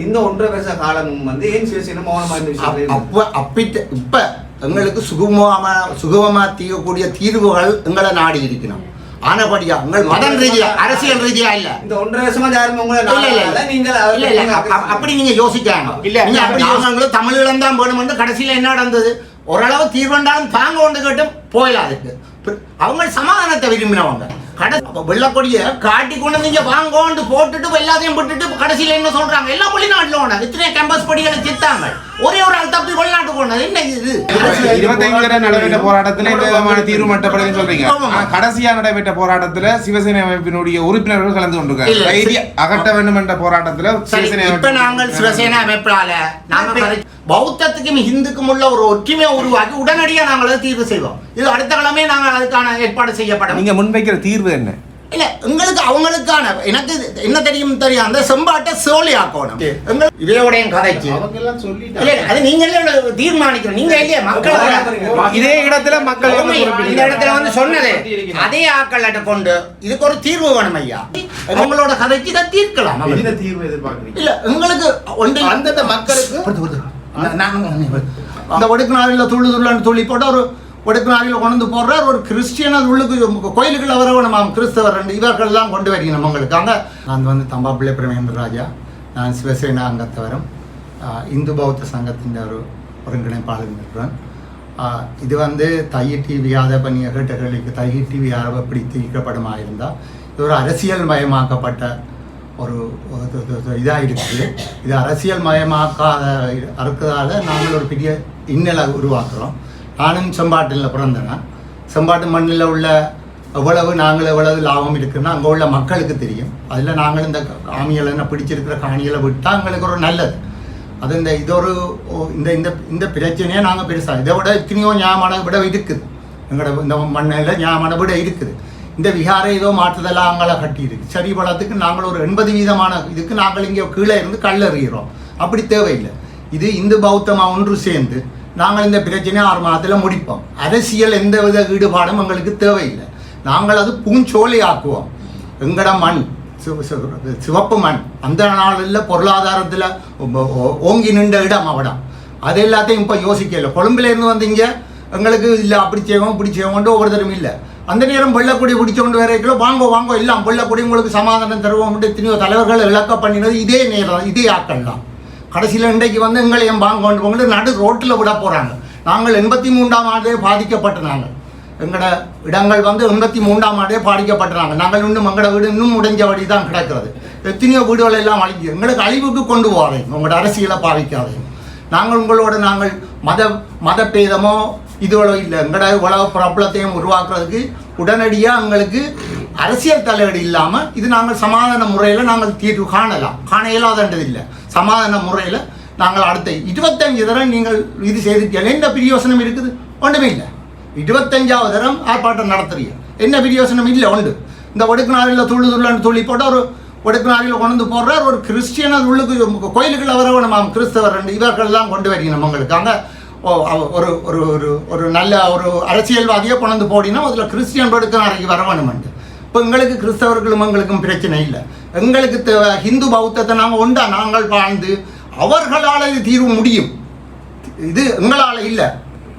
இந்த ஒன்றரை வருஷ காலமும் வந்து ஏன் சிவசேனா மௌனமா இருந்தது? அப்ப அப்பிட்ட இப்ப எங்களுக்கு சுகமமா சுகமமா தீரக்கூடிய தீர்வுகள் எங்களை நாடி இருக்கணும் ஆனபடியா உங்கள் மதம் ரீதியா அரசியல் ரீதியா இல்ல. இந்த ஒன்றரை வருஷமா யாரும் உங்களை அப்படி நீங்க யோசிக்காங்க இல்ல, நீங்க அப்படி நான் யோசிச்சாங்களும் தமிழீழம் தான் வேணும்னு கடைசியில என்ன நடந்தது? ஓரளவு தீர்வண்டாலும் தாங்க கொண்டு கேட்டும் போயிடலாம் அதுக்கு அவங்க சமாதானத்தை விரும்பினவங்க. வெள்ளக்கொடிய காட்டி கொண்டு நீங்க வாங்கோண்டு போட்டுட்டு எல்லாத்தையும் போட்டுட்டு கடைசியில என்ன சொல்றாங்க? எல்லாம் வெளிநாட்டுல போனாங்க இத்தனை கேம்பஸ் படிகளை சித்தாங்க. ஒரே ஒரு ஆள் தப்பி வெளிநாட்டு போனது. என்ன இது? இருபத்தைந்து நடைபெற்ற போராட்டத்துல இந்த விதமான தீர்வு மட்டப்படுதுன்னு சொல்றீங்க. கடைசியா நடைபெற்ற போராட்டத்துல சிவசேனை அமைப்பினுடைய உறுப்பினர்கள் கலந்து. கொண்டிருக்காங்க. அகற்ற வேண்டும் என்ற போராட்டத்துல சிவசேனை இப்ப நாங்கள் சிவசேனா அமைப்பால நாங்க பௌத்தத்துக்கும் இந்துக்கும் உள்ள ஒரு ஒற்றுமையை உருவாக்கி உடனடியாக நாங்கள் அதை தீர்வு செய்வோம். இது அடுத்த கிழமை நாங்கள் அதுக்கான ஏற்பாடு செய்யப்படும். நீங்க முன்வைக்கிற தீர்வு என்ன? இல்ல எங்களுக்கு அவங்களுக்கான எனக்கு என்ன தெரியும் தெரியும் அந்த செம்பாட்டை சோழி ஆக்கணும். எங்கள் இவையோடைய கதைக்கு. இல்ல, இல்ல, அது நீங்களே தீர்மானிக்கணும். நீங்க இல்லையா? மக்கள் இதே இடத்துல மக்கள். இந்த இடத்துல வந்து சொன்னது அதே ஆக்கள்கிட்ட கொண்டு இதுக்கு ஒரு தீர்வு வேணும் ஐயா. உங்களோட கதைக்கு இதை தீர்க்கலாம். இல்ல உங்களுக்கு ஒன்று அந்தந்த மக்களுக்கு நான் நான் இந்த ஒடுக்குநாளில் துள்ளு துள்ளுன்னு துள்ளி போட்டு ஒரு ஒடுக்குநாளில் கொண்டு போடுறார். ஒரு கிறிஸ்டியன் அது உள்ளுக்கு கோயிலுக்குள்ள வரவு நம்ம கிறிஸ்தவர் ரெண்டு இவர்கள்லாம் கொண்டு வரீங்க உங்களுக்கு. அங்கே நான் வந்து தம்பாப்பிள்ளை பிரமேந்திர ராஜா. நான் சிவசேனா அங்கத்தவரும். இந்து பௌத்த சங்கத்தின் ஒரு ஒருங்கிணைப்பாளர் இருக்கிறேன். இது வந்து தைய டிவி அதை பண்ணி கேட்ட கேள்விக்கு தைய டிவி எப்படி தீர்க்கப்படுமா இருந்தால் இது ஒரு அரசியல் மயமாக்கப்பட்ட ஒரு இதாக இருக்குது இது அரசியல் மயமாக்காத இருக்கிறதால நாங்கள் ஒரு பெரிய இன்னலை உருவாக்குறோம். நானும் செம்பாட்டில் பிறந்தேன். செம்பாட்டு மண்ணில் உள்ள எவ்வளவு நாங்கள் எவ்வளவு லாபம் இருக்குன்னா அங்கே உள்ள மக்களுக்கு தெரியும். அதில் நாங்கள் இந்த காணிகளை என்ன பிடிச்சிருக்கிற காணிகளை விட்டால் எங்களுக்கு ஒரு நல்லது. அது இந்த இது ஒரு இந்த இந்த இந்த பிரச்சனையே நாங்கள் பெருசாக இதை விட எத்தனையோ ஞாபகம் விட இருக்குது. எங்களோட இந்த மண்ணில் ஞாபகம் விட இருக்குது. இந்த விஹாரை ஏதோ மாற்றுதெல்லாம் அங்கே கட்டியிருக்கு. சரி பலத்துக்கு நாங்கள் ஒரு எண்பது வீதமான இதுக்கு நாங்கள் இங்கே கீழே இருந்து கல்லறிகிறோம். அப்படி தேவையில்லை. இது இந்து பௌத்தமாக ஒன்று சேர்ந்து நாங்கள் இந்த பிரச்சனையை ஆறு மாதத்தில் முடிப்போம். அரசியல் எந்த வித ஈடுபாடும் எங்களுக்கு தேவையில்லை. நாங்கள் அது பூஞ்சோலை ஆக்குவோம் எங்கட மண் சிவப்பு மண் அந்த நாளில் பொருளாதாரத்தில் ஓங்கி நின்ற இடம் அவடம். அது எல்லாத்தையும் இப்போ யோசிக்கல. கொழும்புலேருந்து வந்தீங்க எங்களுக்கு இல்லை அப்படி செய்வோம் இப்படி செய்வோம்ட்டு ஒவ்வொருத்தரும் இல்லை. அந்த நேரம் வெள்ளக்கொடி பிடிச்சு கொண்டு வரைக்கல வாங்கோ வாங்கோ எல்லாம் வெள்ளக்கொடி உங்களுக்கு சமாதானம் தருவோம் எத்தனையோ தலைவர்கள் இழக்க பண்ணினது இதே நேரம் இதே ஆட்கள் தான். கடைசியில் இன்றைக்கு வந்து எங்களையும் வாங்க கொண்டு போங்க நடு ரோட்டில் விட போகிறாங்க நாங்கள் எண்பத்தி மூன்றாம் ஆண்டே பாதிக்கப்பட்ட நாங்கள் எங்களோட இடங்கள் வந்து எண்பத்தி மூன்றாம் ஆண்டே பாதிக்கப்பட்டாங்க நாங்கள் இன்னும் எங்களோட வீடு இன்னும் முடிஞ்ச வழி தான் கிடக்கிறது. எத்தனையோ வீடுகள் எல்லாம் அழிஞ்சு எங்களுக்கு அழிவுக்கு கொண்டு போகிறேன் உங்களோட அரசியலை பாதிக்காதீங்க நாங்கள் உங்களோட நாங்கள் மத மத பேதமோ இல்லை எங்கடா இவ்வளவு பிரபலத்தையும் உருவாக்குறதுக்கு உடனடியாக எங்களுக்கு அரசியல் தலையீடு இல்லாமல் இது நாங்கள் சமாதான முறையில் நாங்கள் தீர்வு காணலாம். காண இயலாதன்றது இல்லை. சமாதான முறையில் நாங்கள் அடுத்த இருபத்தஞ்சு தடவை நீங்கள் இது செய்திருக்கீங்க என்ன பிரியோசனம் இருக்குது? ஒன்றுமே இல்லை. இருபத்தஞ்சாவது தரம் ஆர்ப்பாட்டம் நடத்துறீங்க என்ன பிரியோசனம்? இல்லை உண்டு இந்த ஒடுக்குநாளில் துள்ளு துள்ளன்னு துள்ளி போட்டு ஒரு ஒடுக்குநாளில் கொண்டு வந்து போடுறார். ஒரு கிறிஸ்டியனர் உள்ளுக்கு கோயிலுக்குள்ள வர நம்ம கிறிஸ்தவர் ரெண்டு இவர்கள்லாம் கொண்டு வரீங்க நம்மங்களுக்கு அங்கே ஒரு ஒரு ஒரு ஒரு நல்ல ஒரு அரசியல்வாதியை கொண்டு போடினா அதில் கிறிஸ்டியன் படுக்க நாளைக்கு வரவணுமெண்டு இப்போ எங்களுக்கு கிறிஸ்தவர்களும் எங்களுக்கும் பிரச்சனை இல்லை. எங்களுக்கு தேவை ஹிந்து பௌத்தத்தை நாங்கள் உண்டா நாங்கள் வாழ்ந்து அவர்களால் இது தீர்வு முடியும். இது எங்களால் இல்லை.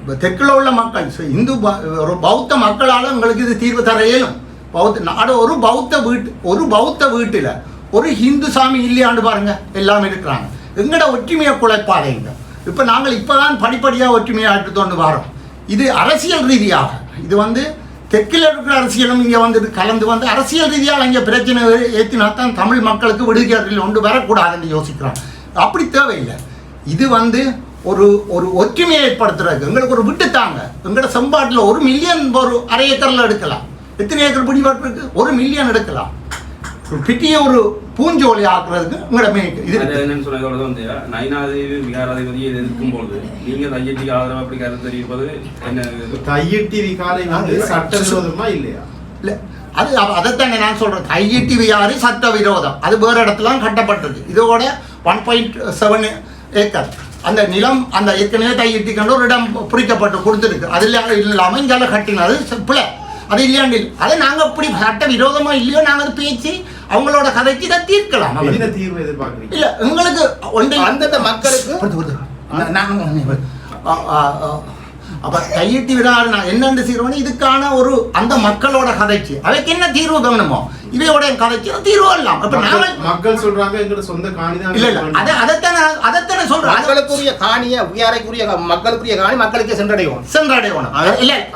இப்போ தெற்கில் உள்ள மக்கள் இந்து ப- ஒரு பௌத்த மக்களால் எங்களுக்கு இது தீர்வு தர இயலும். பௌத்த நாடு ஒரு பௌத்த வீட்டு ஒரு பௌத்த வீட்டில் ஒரு ஹிந்து சாமி இல்லையாண்டு பாருங்கள் எல்லாம் இருக்கிறாங்க. எங்கட ஒற்றுமையை குலைப்பாதைங்க இப்போ நாங்கள் இப்போ தான் படிப்படியாக ஒற்றுமையை ஆட்டுத்தோண்டு வரோம். இது அரசியல் ரீதியாக. இது வந்து தெற்கில் இருக்கிற அரசியலும் இங்கே வந்து கலந்து வந்து அரசியல் ரீதியாக இங்கே பிரச்சனை ஏற்றினா தான் தமிழ் மக்களுக்கு விடுதலை ஒன்று வரக்கூடாதுன்னு யோசிக்கிறான் அப்படி தேவையில்லை. இது வந்து ஒரு ஒரு ஒற்றுமையை ஏற்படுத்துறதுக்கு எங்களுக்கு ஒரு விட்டு தாங்க. எங்களோட செம்பாட்டில் ஒரு மில்லியன் ஒரு அரை ஏக்கரில் எடுக்கலாம். எத்தனை ஏக்கர் பிடிபாட்டு இருக்கு ஒரு மில்லியன் எடுக்கலாம். ஒரு பெரிய ஒரு பூஞ்சோலி ஆக்குறதுக்கு எங்களோட மே இது அது. என்னன்னு சொன்னதோட வந்து நைனாதேவி விகாராதிபதியை எதிர்க்கும் போது. நீங்க தையத்துக்கு ஆதரவு அப்படி கருத்து தெரிவிப்பது என்ன இது? தையிட்டி விகாரை வந்து சட்டவிரோதமா இல்லையா? இல்ல அது அதைத்தானே நான் சொல்றேன். ஐஐடி விஆரி சட்ட விரோதம் அது வேறு இடத்துல கட்டப்பட்டது. இதோட ஒன் பாயிண்ட் செவன் ஏக்கர் அந்த நிலம் அந்த ஏற்கனவே தையிட்டி கண்டு ஒரு இடம் பிரிக்கப்பட்டு கொடுத்துருக்கு. அதில் இல்லாமல் இங்கால கட்டினது பிள்ளை அது இல்லையாண்டில். அதை நாங்கள் இப்படி சட்ட விரோதமாக இல்லையோ நாங்கள் அது பேச்சு அவங்களோட கதைக்கு இதை தீர்க்கலாம். தீர்வு எதிர்பார்க்குறீங்க இல்ல உங்களுக்கு ஒன்றை அந்தந்த மக்களுக்கு அப்ப கையிட்டு விடாது நான் என்னென்று செய்யறோம் இதுக்கான ஒரு அந்த மக்களோட கதைக்கு. அதுக்கு என்ன தீர்வு வேணுமோ இவையோட கதைக்கு தீர்வு எல்லாம். இப்ப நாங்கள் மக்கள் சொல்றாங்க எங்களோட சொந்த காணிதான் இல்ல இல்ல. அதை அதைத்தானே அதைத்தானே சொல்றேன். அது மக்களுக்குரிய காணிய வியாரைக்குரிய மக்களுக்குரிய காணி மக்களுக்கே சென்றடையும் சென்றடையணும். இல்ல.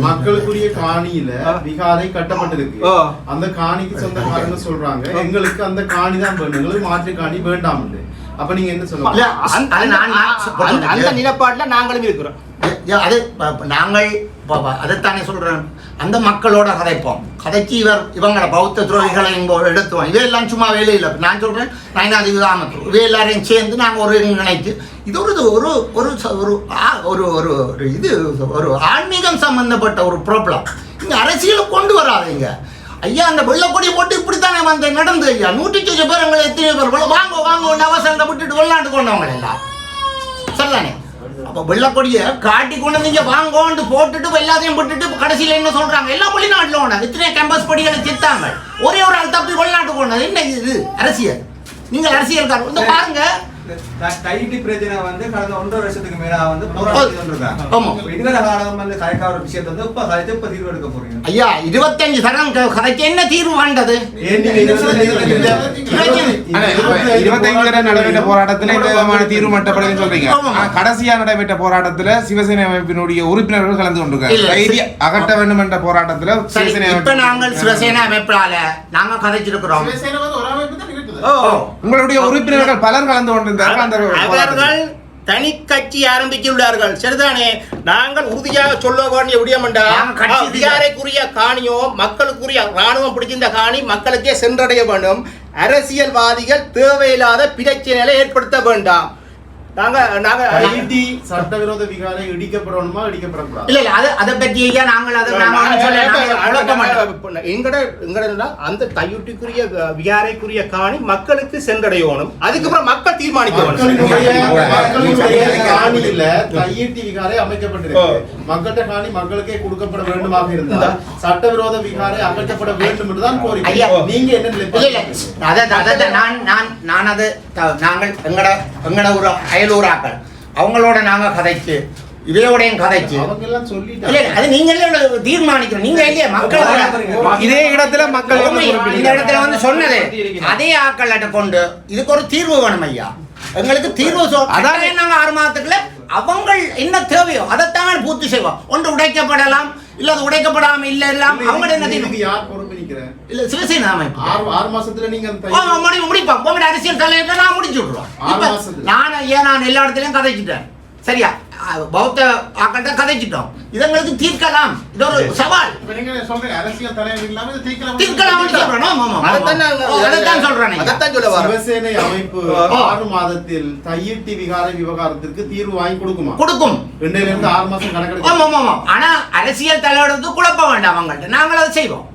மக்களுக்குரிய காணியில விகாரை கட்டப்பட்டிருக்கு. அந்த காணிக்கு சொந்தக்காரங்க சொல்றாங்க எங்களுக்கு அந்த காணி தான் வேணும். எங்களுக்கு மாற்று காணி வேண்டாம் அப்ப நீங்க என்ன சொல்லுவாங்க? அந்த- நிலப்பாட்டுல நாங்களும் இருக்கிறோம். அது நாங்கள் அதைத்தானே சொல்கிறேன் அந்த மக்களோட கதைப்போம். கதைக்கு இவர் இவங்கள பௌத்த துரோகிகளை இங்கே எடுத்துவோம். இவையெல்லாம் சும்மா வேலையில் நான் சொல்றேன் நயனாதி விதாமத்து இவை எல்லாரையும் சேர்ந்து நாங்கள் ஒரு நினைத்து இது ஒரு ஒரு ஒரு ஒரு ஆ- ஒரு ஒரு ஒரு இது ஒரு ஆன்மீகம் சம்மந்தப்பட்ட ஒரு ப்ராப்ளம். இங்கே அரசியலை கொண்டு வராதீங்க. ஐயா அந்த வெள்ளக்கொடி போட்டு இப்படித்தானே வந்த நடந்து ஐயா? நூற்றி சொச்ச பேர் எங்களை எத்தனை பேர் வாங்க வாங்க ஒன்று அவசரத்தை விட்டுட்டு வெளிநாட்டு கொண்டவங்க எல்லாம் சரிதானே? அப்ப வெள்ளக்கொடிய காட்டி கொண்டு நீங்க வாங்கோண்டு போட்டுட்டு எல்லாத்தையும் போட்டுட்டு கடைசியில என்ன சொல்றாங்க? எல்லாம் வெளிநாட்டுல ஓன இத்தனை கேம்பஸ் படிகளை திட்டாங்க ஒரே ஒரு ஆள் தப்பி வெளிநாட்டு போனது என்ன இது? அரசியல். நீங்கள் அரசியல்காரர். இந்த பாருங்க. பிரச்சனை வந்து கடந்த ஒன்றரை வருஷத்துக்கு மேல வந்து போராடி கொண்டிருக்காங்க. ஆமா. இப்ப இதுவரை காலம் வந்து கதைக்கார ஒரு விஷயத்தை வந்து இப்ப இப்ப தீர்வு எடுக்க போறீங்க. ஐயா இருபத்தஞ்சு என்ன தீர்வு வேண்டது இருபத்தைந்து நடைபெற்ற போராட்டத்துல இந்த விதமான தீர்வு மட்டப்படுதுன்னு சொல்றீங்க. கடைசியா நடைபெற்ற போராட்டத்துல சிவசேனை அமைப்பினுடைய உறுப்பினர்கள் கலந்து கொண்டிருக்காங்க. அகற்ற வேண்டும் என்ற போராட்டத்துல சிவசேனை நாங்கள் சிவசேனா அமைப்பால நாங்க கதைச்சிருக்கிறோம். உங்களுடைய உறுப்பினர்கள் பலர் கலந்து கொண்டிருந்தார்கள் அந்த அவர்கள். தனி கட்சி ஆரம்பித்துள்ளார்கள் சரிதானே? நாங்கள் உறுதியாக சொல்ல வேண்டிய விடயம். அதிகாரைக்குரிய காணியோ மக்களுக்குரிய ராணுவம் பிடிச்சிருந்த காணி மக்களுக்கே சென்றடைய வேண்டும். அரசியல்வாதிகள் தேவையில்லாத பிரச்சனைகளை ஏற்படுத்த வேண்டாம். நாங்க நாங்க கைதி சட்டவிரோத விகாரை இடிக்கப்படணுமா இடிக்கப்படக்கூடாது? இல்ல இல்ல அது அதை பற்றி ஐயா நாங்கள் அதை எங்கட எங்கட அந்த கையுட்டிக்குரிய விகாரைக்குரிய காணி மக்களுக்கு சென்றடையணும். அதுக்கப்புறம் மக்கள் தீர்மானிக்க வேண்டும் மக்களுடைய மக்களுடைய காணியில கையீட்டி விகாரை அமைக்கப்பட்டிருக்கு. மக்கள்கிட்ட காணி மக்களுக்கே கொடுக்கப்பட வேண்டுமாக இருந்தால் சட்டவிரோத விகாரை அகற்றப்பட வேண்டும் என்றுதான். கோரிக்கை. நீங்க என்ன இல்ல இல்ல நிலைப்பாடு அதை அதை நான் நான் நான் அது த- நாங்கள் எங்கட எங்கட ஒரு அயலூராக்கள். அவங்களோட நாங்க கதைச்சு இவையோடையும் கதைச்சு. இல்ல அது நீங்களே தீர்மானிக்கணும். நீங்க இல்லையா? மக்கள் இதே இடத்துல மக்கள் இந்த. இடத்துல வந்து சொன்னது அதே ஆக்கள் கொண்டு இதுக்கு ஒரு தீர்வு வேணும் ஐயா. எங்களுக்கு தீர்வு அதான் நாங்க ஆறு மாதத்துக்குள்ள அவங்க என்ன தேவையோ அதைத்தான் பூர்த்தி செய்வோம். ஒன்று உடைக்கப்படலாம் இல்ல அது உடைக்கப்படாம இல்ல எல்லாம் அவங்க என்ன இல்ல சிவசேனா அமைப்பு. ஆறு ஆறு மாசத்துல நீங்க முடி முடிப்போம். உங்களோட அரசியல் தலையிட்ட நான் முடிச்சு மாசத்துல. நான் ஏன் நான் எல்லா இடத்துலயும் கதைச்சிட்டேன். சரியா? பௌத்த ஆக்கள்கிட்ட கதைச்சிட்டோம். இது எங்களுக்கு தீர்க்கலாம் இது ஒரு சவால். அரசியல் தலைவர் இல்லாம தீர்க்கலாம். தீர்க்கலாம்னு சொல்றேன். சிவசேனை அமைப்பு. ஆறு மாதத்தில் தையிட்டி விகார விவகாரத்திற்கு தீர்வு வாங்கி கொடுக்குமா? கொடுக்கும். ஆறு மாசம் ஆமா ஆமா ஆனா அரசியல் தலைவருக்கு குழப்ப வேண்டாம் அவங்கள்ட்ட. நாங்கள் அதை செய்வோம்.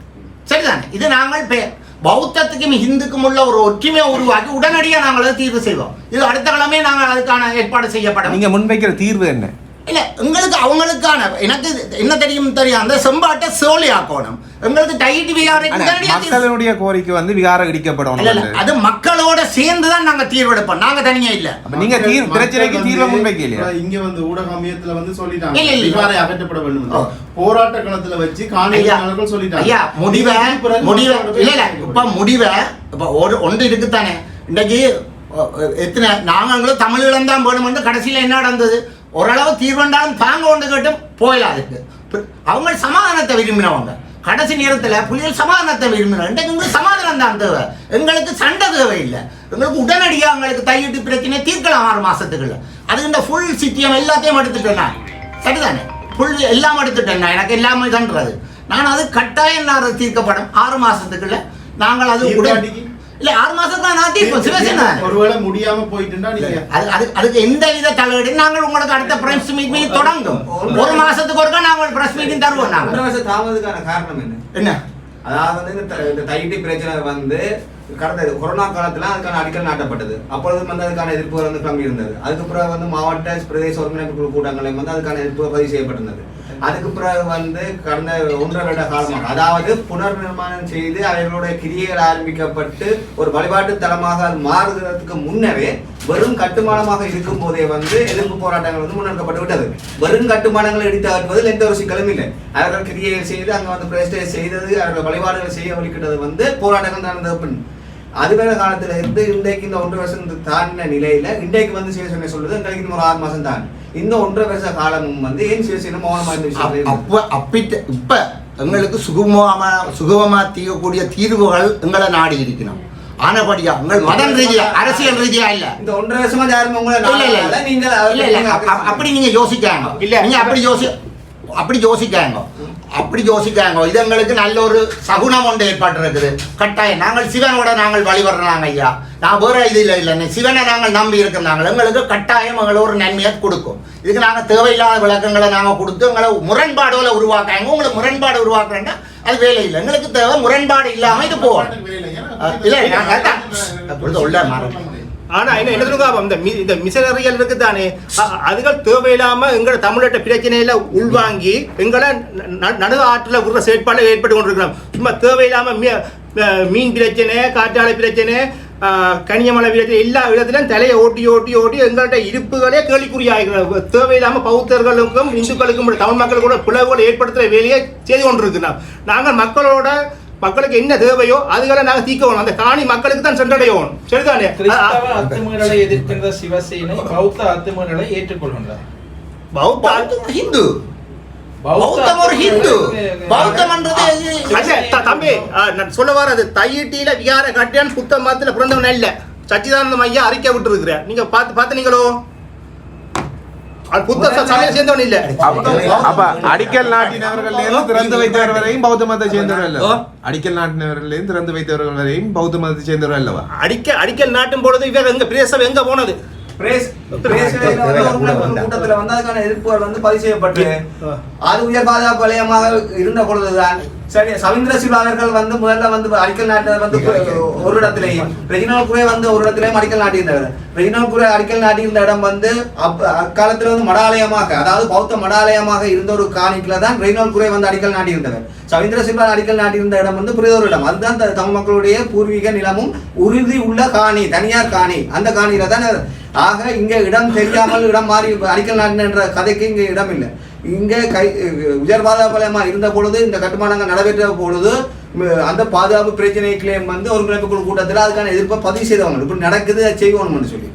சரிதானே? இது நாங்கள் பெயர் பௌத்தத்துக்கும் ஹிந்துக்கும் உள்ள ஒரு ஒற்றுமையை உருவாக்கி உடனடியாக நாங்கள் அதை தீர்வு செய்வோம். இது அடுத்த கிழமையே நாங்கள் அதுக்கான ஏற்பாடு செய்யப்படும். நீங்கள் முன்வைக்கிற தீர்வு என்ன? இல்ல எங்களுக்கு அவங்களுக்கான எனக்கு என்ன தெரியும் தெரியும் அந்த செம்பாட்டை சோழி ஆக்கணும். எங்களுக்கு டைட் மக்களுடைய கோரிக்கை வந்து விகாரம் இடிக்கப்படணும் அது மக்களோட சேர்ந்து தான் நாங்க தீர்வெடுப்போம். நாங்க தனியா இல்ல. நீங்க தீர் பிரச்சனைக்கு தீர்வை முன்வைக்கலையா? இங்க வந்து ஊடக அமையத்துல வந்து சொல்லிட்டாங்க. இல்ல, இல்ல. விகாரை அகற்றப்பட வேண்டும். போராட்ட களத்துல வச்சு காணியாளர்கள் சொல்லிட்டாங்க. ஐயா முடிவை முடிவை இல்ல இல்ல இப்ப முடிவை இப்ப ஒரு ஒன்று இருக்குத்தானே. இன்னைக்கு எத்தனை நாங்களும் தமிழீழம் தான் வேணும்னு கடைசியில என்ன நடந்தது? ஓரளவு தீர்வண்டாலும் தாங்க ஒன்று கேட்டும் போயிடலாம் அதுக்கு அவங்க சமாதானத்தை விரும்பினவங்க. கடைசி நேரத்துல புலிகள் சமாதானத்தை விரும்பினோம் இன்றைக்கு உங்களுக்கு சமாதானம் தான் தேவை. எங்களுக்கு சண்டை தேவை இல்லை எங்களுக்கு உடனடியாக எங்களுக்கு தையிட்டு பிரச்சனை தீர்க்கலாம் ஆறு மாசத்துக்குள்ள. அது இந்த ஃபுல் சித்தியம் எல்லாத்தையும் எடுத்துட்டேன் நான். சரிதானே? ஃபுல் எல்லாம் எடுத்துட்டேன் நான். எனக்கு எல்லாமே தன்றது நான் அது கட்டாயம் நான் தீர்க்கப்படும். ஆறு மாசத்துக்குள்ள நாங்கள் அது உடன் தீர்ப்பாட்டிக்கு? இல்ல ஆறு மாசத்துக்கு நான் தீர்ப்போம் சிவசேனா ஒருவேளை முடியாம போயிட்டுண்டா நீங்க? அது அது அதுக்கு எந்த வித தலையீடு நாங்கள் உங்களுக்கு அடுத்த பிரஸ் மீட்டிங் தொடங்கும். ஒரு மாசத்துக்கு ஒருக்கா நாங்கள் பிரஸ் மீட்டிங் தருவோம் நாங்கள். வருஷம் தாமதத்துக்கான காரணம் என்ன? என்ன? அதாவது வந்து இந்த த- இந்த தையிட்டி பிரச்சனை வந்து கடந்த கொரோனா காலத்துல அதுக்கான அடிக்கல் நாட்டப்பட்டது. அப்பொழுது வந்து அதுக்கான எதிர்ப்புகள் வந்து கம்மி இருந்தது அதுக்கு பிறகு வந்து மாவட்ட பிரதேச ஒருங்கிணைப்பு குழு கூட்டங்களையும் வந்து அதுக்கான எதிர்ப்பு பதிவு செய்யப்பட்டிருந்தது. அதுக்கு பிறகு வந்து கடந்த ஒன்றரை வருட காலமாக அதாவது புனர் நிர்மாணம் செய்து அவர்களுடைய கிரியைகள் ஆரம்பிக்கப்பட்டு ஒரு வழிபாட்டு தலமாக அது மாறுகிறதுக்கு முன்னரே வெறும் கட்டுமானமாக இருக்கும் போதே வந்து எதிர்ப்பு போராட்டங்கள் வந்து முன்னெடுக்கப்பட்டு விட்டது. வெறும் கட்டுமானங்களை இடித்து அகற்றுவதில் எந்த ஒரு சிக்கலும் இல்லை. அவர்கள் கிரியைகள் செய்து அங்கே வந்து பிரதிஷ்டை செய்தது அவர்கள் வழிபாடுகள் செய்ய வலிக்கிட்டது வந்து போராட்டங்கள் நடந்தது அப்படின்னு அதுவேற காலத்துல இருந்து இன்றைக்கு இந்த ஒன்றரை வருஷம் தாண்டின நிலையில இன்றைக்கு வந்து சிவசேனை சொல்றது எங்களுக்கு இன்னும் ஒரு ஆறு மாசம் தான் இந்த ஒன்றரை வருஷ காலமும் வந்து ஏன் சிவசேனை மௌனமா விஷயம் அப்ப அப்பிட்ட இப்ப எங்களுக்கு சுகமமா சுகமமா தீரக்கூடிய தீர்வுகள் எங்களை நாடி இருக்கணும் ஆனபடியா உங்கள் மதம் ரீதியா அரசியல் ரீதியா இல்ல. இந்த ஒன்றரை வருஷமா யாரும் உங்களை இல்ல இல்ல அப்- அப்படி நீங்க யோசிக்காங்க. இல்ல. நீங்க அப்படி யோசி அப்படி யோசிக்காங்க. அப்படி யோசிக்காங்க இது எங்களுக்கு நல்ல ஒரு சகுனம் ஒன்று ஏற்பட்டிருக்குது. கட்டாயம். நாங்கள் சிவனோட நாங்கள் வழிபடுறாங்க ஐயா. நான் வேற இது இல்லை இல்லை. சிவனை நாங்கள் நம்பி இருக்கிறாங்க எங்களுக்கு கட்டாயம் எங்களை ஒரு நன்மையை கொடுக்கும். இதுக்கு நாங்கள் தேவையில்லாத விளக்கங்களை நாங்கள் கொடுத்து எங்களை முரண்பாடுகளை உருவாக்காங்க உங்களுக்கு முரண்பாடு உருவாக்குறேன்னா அது வேலை இல்லை. எங்களுக்கு தேவை முரண்பாடு இல்லாமல் இது போகும் இல்ல. நான் உள்ள மாறும். ஆனா என்ன என்ன இந்த மி- இந்த மிஷனரிகள் இருக்குதானே? அதுகள் தேவையில்லாம எங்களோட தமிழட்ட பிரச்சனையில உள்வாங்கி எங்களை ந- நடு ஆற்றுல உள்ள செயற்பாடு ஏற்பட்டு கொண்டிருக்கிறோம். சும்மா தேவையில்லாம மீன் பிரச்சனை காற்றாலை பிரச்சனை கனியமலை பிரச்சனை எல்லா விதத்திலும் தலையை ஓட்டி ஓட்டி ஓட்டி எங்கள்கிட்ட இருப்புகளே கேள்விக்குறியாகிறது தேவையில்லாம பௌத்தர்களுக்கும் இந்துக்களுக்கும் தமிழ் மக்கள் கூட பிளவுகளை ஏற்படுத்துகிற வேலையை செய்து கொண்டிருக்கிறோம் நாங்கள் மக்களோட மக்களுக்கு என்ன தேவையோ அதுகளை நாங்கள் தீர்க்கணும். அந்த காணி மக்களுக்கு தான் சென்றடையணும். சரிதானே? கிறிஸ்தவ அத்துமீறலை எதிர்க்கின்ற சிவசேனை பௌத்த அத்துமீறலை ஏற்றுக்கொள்கின்றார். பௌத்த ஹிந்து. பௌத்தம் ஒரு ஹிந்து. பௌத்தம்ன்றது அண்ணே, த- தம்பி ஆ, நான் சொல்ல வர்றது தையிட்டியில விகார கட்டியான் புத்த மதத்துல பிறந்தவன் இல்ல. சச்சிதானந்தம் ஐயா அறிக்கை விட்டு இருக்கிற நீங்க பார்த்து பார்த்தீங்களோ அது புத்த ச- சமயம் சேர்ந்தவன் இல்ல அப்ப- அப்ப அடிக்கல் நாட்டினவர்கள் திறந்து வைத்தவர் வரையும் பௌத்த மதத்தை சேர்ந்தவர் அல்லவா? அடிக்கல் நாட்டினவர்கள் இருந்து திறந்து வைத்தவர்கள் வரையும் பௌத்த மதத்தை சேர்ந்தவர் அல்லவா? அடிக்க அடிக்கல் நாட்டும் பொழுது இவர் எங்க பிரேசம் எங்க போனது? கூட்டத்துல வந்து எதிர்ப்புகள் வந்து பதிவு செய்யப்பட்டு அது உயர் பாதுகாப்பு வலயமாக இருந்த பொழுதுதான் சரி சவீந்திர சிவா அவர்கள் வந்து முதல்ல வந்து அடிக்கல் நாட்டினது வந்து ஒரு இடத்திலேயும். ரெஜினல் குரே வந்து ஒரு இடத்திலேயும் அடிக்கல் நாட்டியிருந்தவர் ரெஜினல் குரே அடிக்கல் நாட்டியிருந்த இடம் வந்து அப்ப அக்காலத்துல வந்து மடாலயமாக அதாவது பௌத்த மடாலயமாக இருந்த ஒரு காணிக்கில தான் ரெஜினல் குரே வந்து அடிக்கல் நாட்டியிருந்தவர். சவீந்திர சிவா அடிக்கல் நாட்டியிருந்த இடம் வந்து புரிதொரு இடம். அதுதான் தமிழ் மக்களுடைய பூர்வீக நிலமும் உறுதி உள்ள காணி தனியார் காணி. அந்த காணியில தான் ஆக இங்க இடம் தெரியாமல் இடம் மாறி அடிக்கல் நாட்டின கதைக்கு இங்க இடம் இல்லை இங்க கை உயர்வாத பலமா இருந்த பொழுது இந்த கட்டுமானங்கள் நடைபெற்ற பொழுது அந்த பாதுகாப்பு பிரச்சனை கிளைம் வந்து ஒருங்கிணைப்பு குழு கூட்டத்தில் அதுக்கான எதிர்ப்பை பதிவு செய்தவங்க. இப்படி நடக்குது அதை செய்வோம்னு சொல்லி.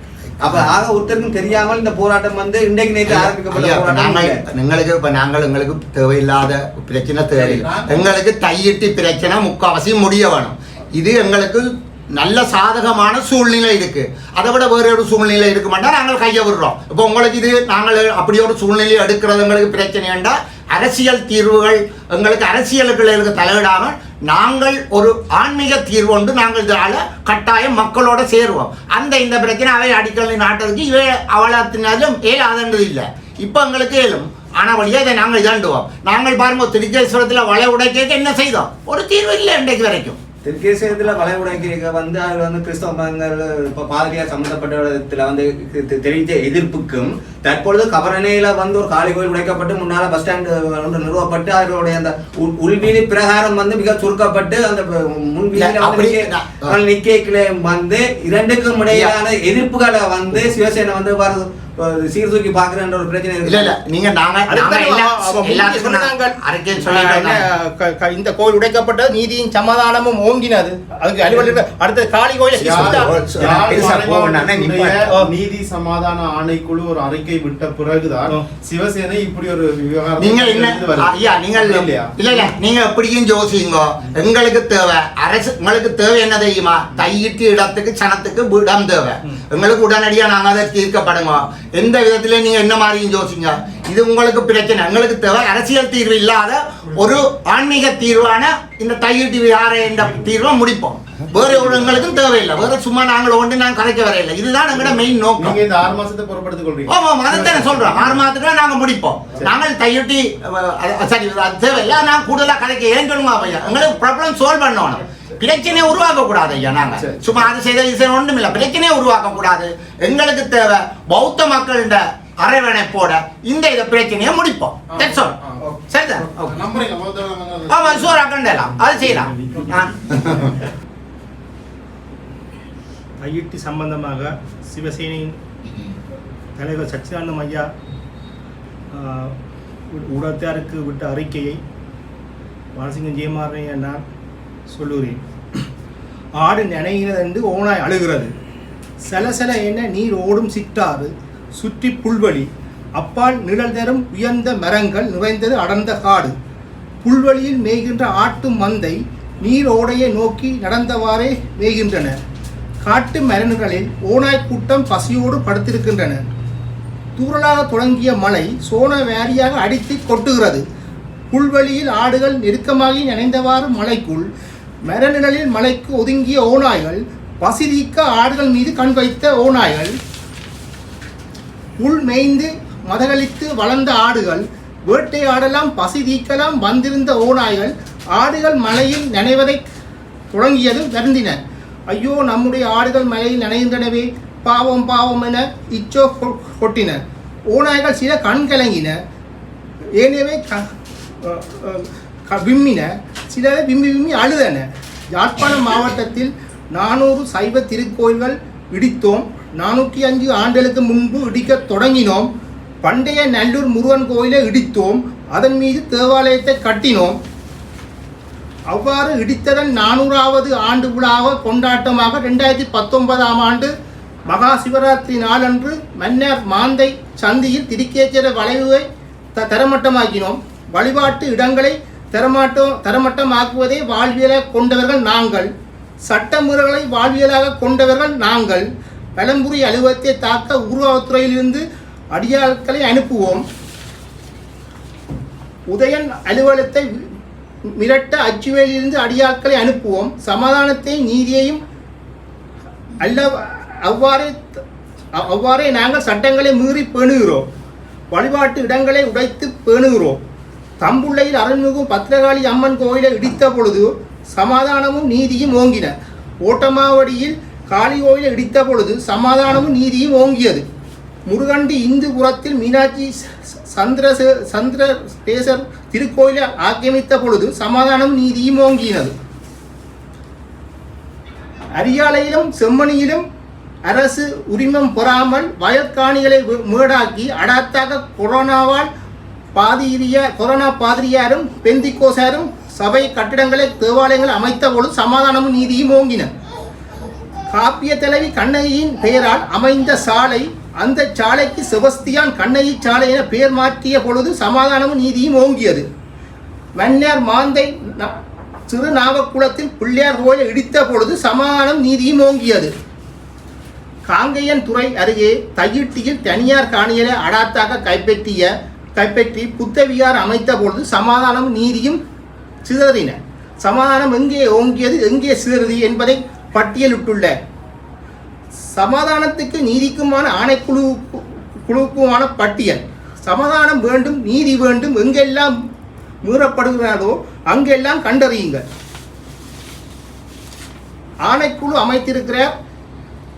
அப்ப ஆக ஒருத்தருக்கும் தெரியாமல் இந்த போராட்டம் வந்து இன்றைக்கு நேற்று ஆரம்பிக்கப்பட்ட போராட்டம். எங்களுக்கு இப்ப நாங்கள் எங்களுக்கு தேவையில்லாத பிரச்சனை தேவையில்லை. எங்களுக்கு தையிட்டு பிரச்சனை முக்காவாசி முடிய வேணும். இது எங்களுக்கு நல்ல சாதகமான சூழ்நிலை இருக்கு. அதை விட வேறு ஒரு சூழ்நிலை இருக்க. மாட்டா நாங்கள் கையை விடுறோம். இப்போ உங்களுக்கு இது நாங்கள் அப்படி ஒரு சூழ்நிலை எடுக்கிறது எங்களுக்கு பிரச்சனை வேண்டாம் அரசியல் தீர்வுகள் எங்களுக்கு அரசியலுக்கு தலையிடாமல் நாங்கள் ஒரு ஆன்மீக தீர்வு ஒன்று நாங்கள் இதால் கட்டாயம் மக்களோட சேருவோம். அந்த இந்த பிரச்சனை அவை அடிக்கடி நாட்டதுக்கு இவை அவலத்தினாலும் ஏலாதன்றது இல்லை. இப்போ எங்களுக்கு ஏலும் ஆனால் வழியா இதை நாங்கள் இதாண்டுவோம். நாங்கள் பாருங்கள் திருச்சேஸ்வரத்தில் வளை உடைக்க என்ன செய்தோம்? ஒரு தீர்வு இல்லை இன்றைக்கு வரைக்கும். தெற்கேசியத்துல வலை உடைக்க வந்து அது வந்து கிறிஸ்தவ மதங்கள் இப்ப பாதிரியார் சம்பந்தப்பட்ட இடத்துல வந்து தெ- தெரிவித்த எதிர்ப்புக்கும் தற்பொழுது கபரணையில வந்து ஒரு காளி கோயில் உடைக்கப்பட்டு முன்னால பஸ் ஸ்டாண்ட் ஒன்று நிறுவப்பட்டு அதனுடைய அந்த உள்- உள்வீதி பிரகாரம் வந்து மிக சுருக்கப்பட்டு அந்த முன்வீதியில வந்து அப்படி நிக்க- நான்- ஆனால் நிக்கைக்குள்ளே வந்து இரண்டுக்கும் இடையிலான எதிர்ப்புகளை வந்து சிவசேனை வந்து வர- சீர்தூக்கி பாக்குறன்ற ஒரு பிரச்சனை இல்ல இல்ல நீங்க இந்த கோயில் உடைக்கப்பட்டது நீதியும் சமாதானமும் ஓங்கினது. அதுக்கு அலுவலர் அடுத்த காளி கோயில நீதி சமாதான ஆணைக்குழு ஒரு அறிக்கை விட்ட பிறகுதான் சிவசேனை இப்படி ஒரு விவகாரம் நீங்க இல்ல இல்ல நீங்க எப்படியும் யோசிங்க எங்களுக்கு தேவை அரசு உங்களுக்கு தேவை என்ன தெரியுமா? தையிட்டு இடத்துக்கு சனத்துக்கு இடம் தேவை. எங்களுக்கு உடனடியா நாங்க அதை தீர்க்கப்படுங்க. எந்த விதத்துல நீங்க என்ன மாதிரியும் யோசிங்க. இது உங்களுக்கு பிரச்சனை. எங்களுக்கு தேவை அரசியல் தீர்வு இல்லாத ஒரு ஆன்மீக தீர்வான இந்த தையிட்டு விகார என்ற தீர்வை முடிப்போம். வேற எங்களுக்கும் தேவையில்லை. வேற சும்மா நாங்கள் ஒன்று நாங்கள் கதைக்க வரையில்லை. இதுதான் எங்களோட மெயின் நோக்கம். நீங்க இந்த ஆறு மாசத்தை பொறுப்படுத்திக் கொள்றீங்க. ஆமா ஆமா. அதைத்தான் சொல்றோம். ஆறு மாதத்துக்குள்ள நாங்க முடிப்போம். நாங்கள் தையொட்டி அது- சரி அது தேவையில்லை. நான் கூடுதலா கதைக்க ஏன் சொல்லுங்க ஐயா எங்களுக்கு ப்ராப்ளம் சால்வ் பண்ணணும். பிரச்சனையை உருவாக்க கூடாது ஐயா நாங்க. சும்மா அது செய்த இது ஒன்றும் இல்லை பிரச்சனையை உருவாக்க கூடாது எங்களுக்கு தேவை பௌத்த மக்கள்கிட்ட அரவணைப்போட இந்த இத பிரச்சனையை முடிப்போம். சரிதான். நம்புறீங்க பௌத்த ஆமா சூறா கண்டலாம். அது செய்யலாம். ஐஐடி சம்பந்தமாக சிவசேனையின் தலைவர் சச்சிதானந்தம் ஐயா ஊடகத்தாருக்கு விட்ட அறிக்கையை பாலசிங்கம் ஜெயமாறனை நான் சொல்லுகிறேன். ஆடு நினைகிறது என்று ஓனாய் அழுகிறது. சலசல என நீர் ஓடும் சிட்டாறு. சுற்றி புல்வெளி. அப்பால் நிழல் தரும் உயர்ந்த மரங்கள் நிறைந்தது அடர்ந்த காடு. புல்வெளியில் மேய்கின்ற ஆட்டு மந்தை நீர் ஓடையை நோக்கி நடந்தவாறே மேய்கின்றன. காட்டு மரணுகளில் ஓநாய் கூட்டம் பசியோடு படுத்திருக்கின்றன. தூரலாக தொடங்கிய மழை சோன வேரியாக அடித்து கொட்டுகிறது. புல்வெளியில் ஆடுகள் நெருக்கமாகி நினைந்தவாறு மலைக்குள் மரநிழலில் மலைக்கு ஒதுங்கிய ஓநாய்கள் பசிதிக்க ஆடுகள் மீது கண் வைத்த ஓநாய்கள் உள் மேய்ந்து மதகளித்து வளர்ந்த ஆடுகள் வேட்டையாடலாம் பசி தீக்கலாம் வந்திருந்த ஓநாய்கள் ஆடுகள் மலையில் நனைவதை தொடங்கியதும் வருந்தின. ஐயோ நம்முடைய ஆடுகள் மலையில் நனைந்தனவே பாவம் பாவம் என இச்சோ கொ- கொட்டின. ஓநாய்கள் சில கண் கலங்கின ஏனவே க க- விம்மின. சில விம்மி விம்மி அழுதன. யாழ்ப்பாணம் மாவட்டத்தில் நானூறு சைவ திருக்கோயில்கள் இடித்தோம். நானூற்றி அஞ்சு ஆண்டுகளுக்கு முன்பு இடிக்கத் தொடங்கினோம். பண்டைய நல்லூர் முருகன் கோயிலை இடித்தோம். அதன் மீது தேவாலயத்தை கட்டினோம். அவ்வாறு இடித்ததன் நானூறாவது ஆண்டு விழாவை கொண்டாட்டமாக ரெண்டாயிரத்தி பத்தொன்பதாம் ஆண்டு மகா சிவராத்திரி நாளன்று மன்னர் மாந்தை சந்தியில் திருக்கேச்சர வளைவை த தரமட்டமாக்கினோம். வழிபாட்டு இடங்களை தரமாட்டோம் தரமட்டமாக்குவதை வாழ்வியலாக கொண்டவர்கள் நாங்கள். சட்டமுறைகளை வாழ்வியலாக கொண்டவர்கள் நாங்கள். பலம்புரி அலுவலகத்தை தாக்க உருவத்துறையிலிருந்து அடியாட்களை அனுப்புவோம். உதயன் அலுவலகத்தை மிரட்ட அச்சுவேலிருந்து அடியாட்களை அனுப்புவோம். சமாதானத்தையும் நீதியையும் அல்ல அவ்வாறே அவ்வாறே நாங்கள் சட்டங்களை மீறி பேணுகிறோம். வழிபாட்டு இடங்களை உடைத்து பேணுகிறோம். தம்புள்ளையில் அருள்மிகு பத்திரகாளி அம்மன் கோயிலை இடித்த பொழுது சமாதானமும் நீதியும் ஓங்கின. ஓட்டமாவடியில் காளி கோயிலை இடித்த பொழுது சமாதானமும் நீதியும் ஓங்கியது. முருகண்டி இந்துபுரத்தில் மீனாட்சி ச- சந்திரசே சந்திரசேசர் திருக்கோயிலை ஆக்கிரமித்த பொழுது சமாதானமும் நீதியும் ஓங்கினது. அரியாலையிலும் செம்மணியிலும் அரசு உரிமம் பெறாமல் வயற்காணிகளை மேடாக்கி அடாத்தாக கொரோனாவால் பாதிரிய கொரோனா பாதிரியாரும் பெந்திக்கோசாரும் சபை கட்டிடங்களை தேவாலயங்கள் அமைத்த பொழுது சமாதானமும் நீதியும் ஓங்கின. காப்பிய தலைவி கண்ணகியின் பெயரால் அமைந்த சாலை அந்த சாலைக்கு செபஸ்தியான் கண்ணகி சாலை என பெயர் மாற்றிய பொழுது சமாதானமும் நீதியும் ஓங்கியது. மன்னர் மாந்தை ந- திருநாவக்குளத்தில் பிள்ளையார் கோயிலை இடித்த பொழுது சமாதானம் நீதியும் ஓங்கியது. காங்கையன் துறை அருகே தையிட்டியில் தனியார் காணியலை அடாத்தாக கைப்பற்றிய கைப்பற்றி புத்தவியார் அமைத்த பொழுது சமாதானம் நீதியும் சிதறின சமாதானம் எங்கே ஓங்கியது எங்கே சிதறுது என்பதை பட்டியலிட்டுள்ள. சமாதானத்துக்கு நீதிக்குமான ஆணைக்குழு குழுவுக்குமான பட்டியல். சமாதானம் வேண்டும் நீதி வேண்டும் எங்கெல்லாம் மீறப்படுகிறதோ அங்கெல்லாம் கண்டறியுங்கள். ஆணைக்குழு அமைத்திருக்கிற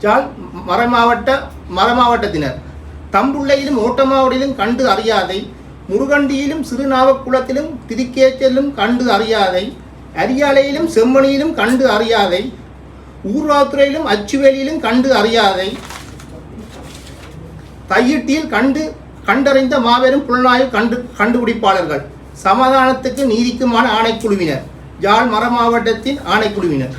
ஜால் மறைமாவட்ட மறைமாவட்டத்தினர். தம்புள்ளையிலும் ஓட்டமாவடியிலும் கண்டு அறியாதை முருகண்டியிலும் சிறுநாவக்குளத்திலும் திருக்கேச்சலிலும் கண்டு அறியாதை அரியாலையிலும் செம்மணியிலும் கண்டு அறியாதை ஊர்வாத்துறையிலும் அச்சுவேலியிலும் கண்டு அறியாதை தையிட்டியில் கண்டு கண்டறிந்த மாபெரும் புலனாய்வு கண்டு கண்டுபிடிப்பாளர்கள். சமாதானத்துக்கு நீதிக்குமான ஆணைக்குழுவினர். யாழ் மர மாவட்டத்தின் ஆணைக்குழுவினர்.